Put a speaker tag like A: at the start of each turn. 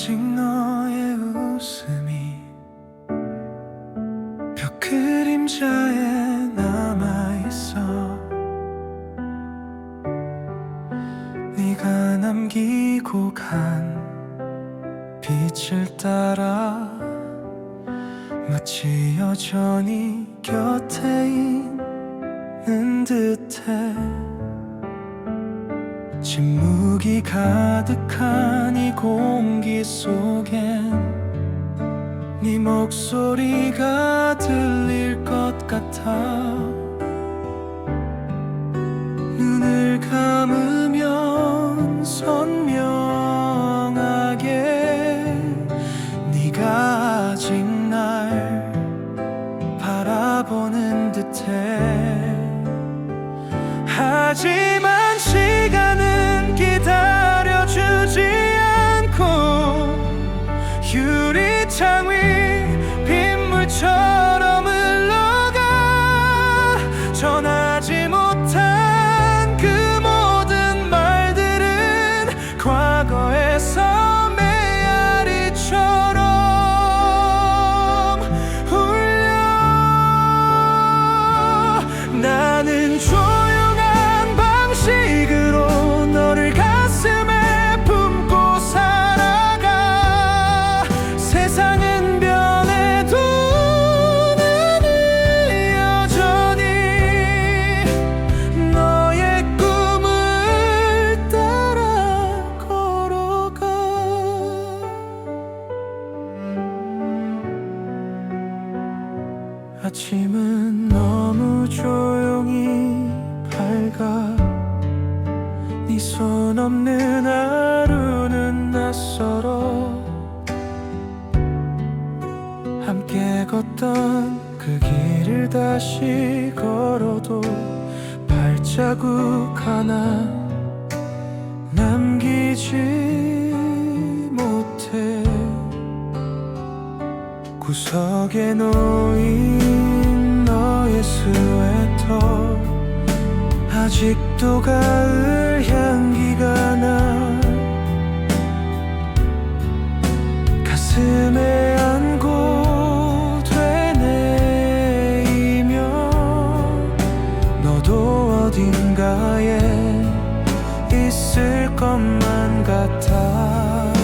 A: 아직 너의 웃음이 벽 그림자에 남아있어. 네가 남기고 간 빛을 따라 마치 여전히 곁에 있는 듯해 침묵이 가득한 이 공기 속엔 네 목소리가 들릴 것 같아 밝아 네손 없는 하루는 낯설어 함께 걷던 그 길을 다시 걸어도 발자국 하나 남기지 못해. 구석에 놓인 너의 스웨터 아직도 가을 향기가 나. 가슴에 안고 되뇌이며 너도 어딘가에 있을 것만 같아